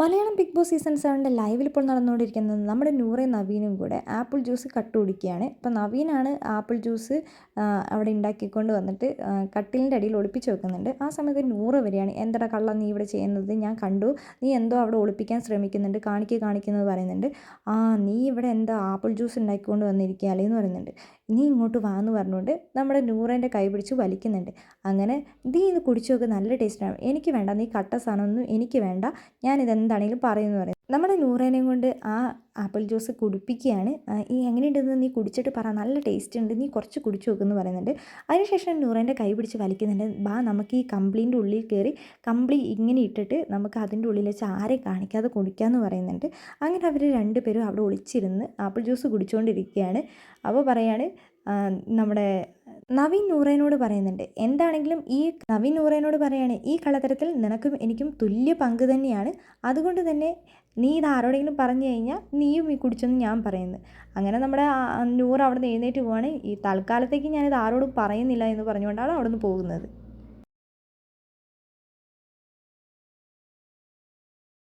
Malayalam big Boss season സെവന്റെ ലൈവിൽ ഇപ്പോൾ നടന്നുകൊണ്ടിരിക്കുന്നത് നമ്മുടെ നൂറെ നവീനും കൂടെ. ആപ്പിൾ ജ്യൂസ് കട്ട് കുടിക്കുകയാണ് ഇപ്പോൾ നവീനാണ് ആപ്പിൾ ജ്യൂസ് അവിടെ ഉണ്ടാക്കിക്കൊണ്ട് വന്നിട്ട് കട്ടിലിന്റെ അടിയിൽ ഒളിപ്പിച്ച് വെക്കുന്നുണ്ട്. ആ സമയത്ത് നൂറ് വരെയാണ്. എന്തടാ കള്ള നീ ഇവിടെ ചെയ്യുന്നത്? ഞാൻ കണ്ടു. നീ എന്തോ അവിടെ ഒളിപ്പിക്കാൻ ശ്രമിക്കുന്നുണ്ട്. കാണിക്കുക കാണിക്കുന്നത് പറയുന്നുണ്ട്. ആ നീ ഇവിടെ എന്താ ആപ്പിൾ ജ്യൂസ് ഉണ്ടാക്കിക്കൊണ്ട് വന്നിരിക്കുകയല്ലേ എന്ന് പറയുന്നുണ്ട്. നീ ഇങ്ങോട്ട് വാ എന്ന് പറഞ്ഞുകൊണ്ട് നമ്മുടെ നൂറേന്റെ കൈ പിടിച്ച് വലിക്കുന്നുണ്ട്. അങ്ങനെ നീ ഇത് കുടിച്ചു നോക്ക്. നല്ല ടേസ്റ്റാണ്. എനിക്ക് വേണ്ട. നീ കട്ട സാധനമൊന്നും എനിക്ക് വേണ്ട. ഞാനിത് എന്താണെങ്കിലും പറയുമെന്ന് പറയും. നമ്മുടെ നൂറേനെയും കൊണ്ട് ആ ആപ്പിൾ ജ്യൂസ് കുടിപ്പിക്കുകയാണ്. ഈ എങ്ങനെയുണ്ടെന്ന് നീ കുടിച്ചിട്ട് പറ. നല്ല ടേസ്റ്റ് ഉണ്ട്. നീ കുറച്ച് കുടിച്ചു നോക്കുമെന്ന് പറയുന്നുണ്ട്. അതിനുശേഷം നൂറേന്റെ കൈ പിടിച്ച് വലിക്കുന്നുണ്ട്. ബാ നമുക്ക് ഈ കമ്പ്ലീന്റെ ഉള്ളിൽ കയറി കമ്പ്ലി ഇങ്ങനെ ഇട്ടിട്ട് നമുക്ക് അതിന്റെ ഉള്ളിൽ വെച്ച് ആരെ കാണിക്കാതെ കുടിക്കാമെന്ന് പറയുന്നുണ്ട്. അങ്ങനെ അവർ രണ്ടുപേരും അവിടെ ഒളിച്ചിരുന്ന് ആപ്പിൾ ജ്യൂസ് കുടിച്ചുകൊണ്ടിരിക്കുകയാണ് അപ്പോൾ പറയാണ് നമ്മുടെ നവീൻ നൂറേനോട് പറയുന്നുണ്ട് എന്താണെങ്കിലും ഈ നവീൻ നൂറേനോട് പറയാണ് ഈ കളത്തരത്തിൽ നിനക്കും എനിക്കും തുല്യ പങ്ക് തന്നെയാണ്. അതുകൊണ്ട് തന്നെ നീ ഇത് ആരോടെങ്കിലും പറഞ്ഞു കഴിഞ്ഞാൽ നീയും ഈ കുടിച്ചെന്ന് ഞാൻ പറയുന്നു. അങ്ങനെ നമ്മുടെ നൂറ് അവിടെ നിന്ന് എഴുന്നേറ്റ് പോവാണ്. ഈ തൽക്കാലത്തേക്ക് ഞാനിത് ആരോടും പറയുന്നില്ല എന്ന് പറഞ്ഞുകൊണ്ടാണ് അവിടെ നിന്ന് പോകുന്നത്.